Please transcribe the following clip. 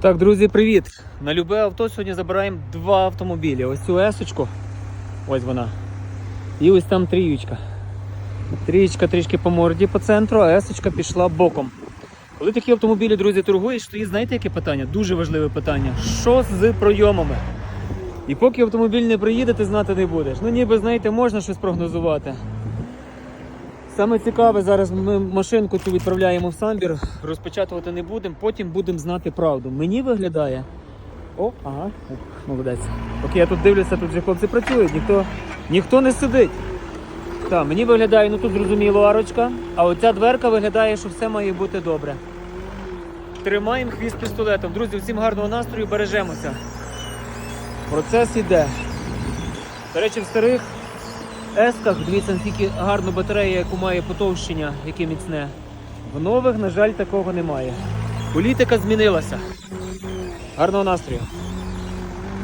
Так, друзі, привіт! На любе авто сьогодні забираємо два автомобілі. Ось цю есочку, ось вона. І ось там трієчка. Трієчка трішки по морді по центру, а есочка пішла боком. Коли такі автомобілі, друзі, торгуєш, то є, знаєте, яке питання? Дуже важливе питання. Що з пройомами? І поки автомобіль не приїде, ти знати не будеш. Ну ніби, знаєте, можна щось прогнозувати. Саме цікаве, зараз ми машинку цю відправляємо в самбір, розпечатувати не будемо, потім будемо знати правду. Мені виглядає. О, ага, Ух, молодець. Поки я тут дивлюся, тут вже хлопці працюють, ніхто, ніхто не сидить. Так, мені виглядає, ну тут зрозуміло арочка, а оця дверка виглядає, що все має бути добре. Тримаємо хвіст пістолетом. Друзі, всім гарного настрою, бережемося. Процес іде. До речі, в старих Есках, дивіться, наскільки гарну батарея, яку має потовщення, яке міцне. В нових, на жаль, такого немає. Політика змінилася. Гарного настрою.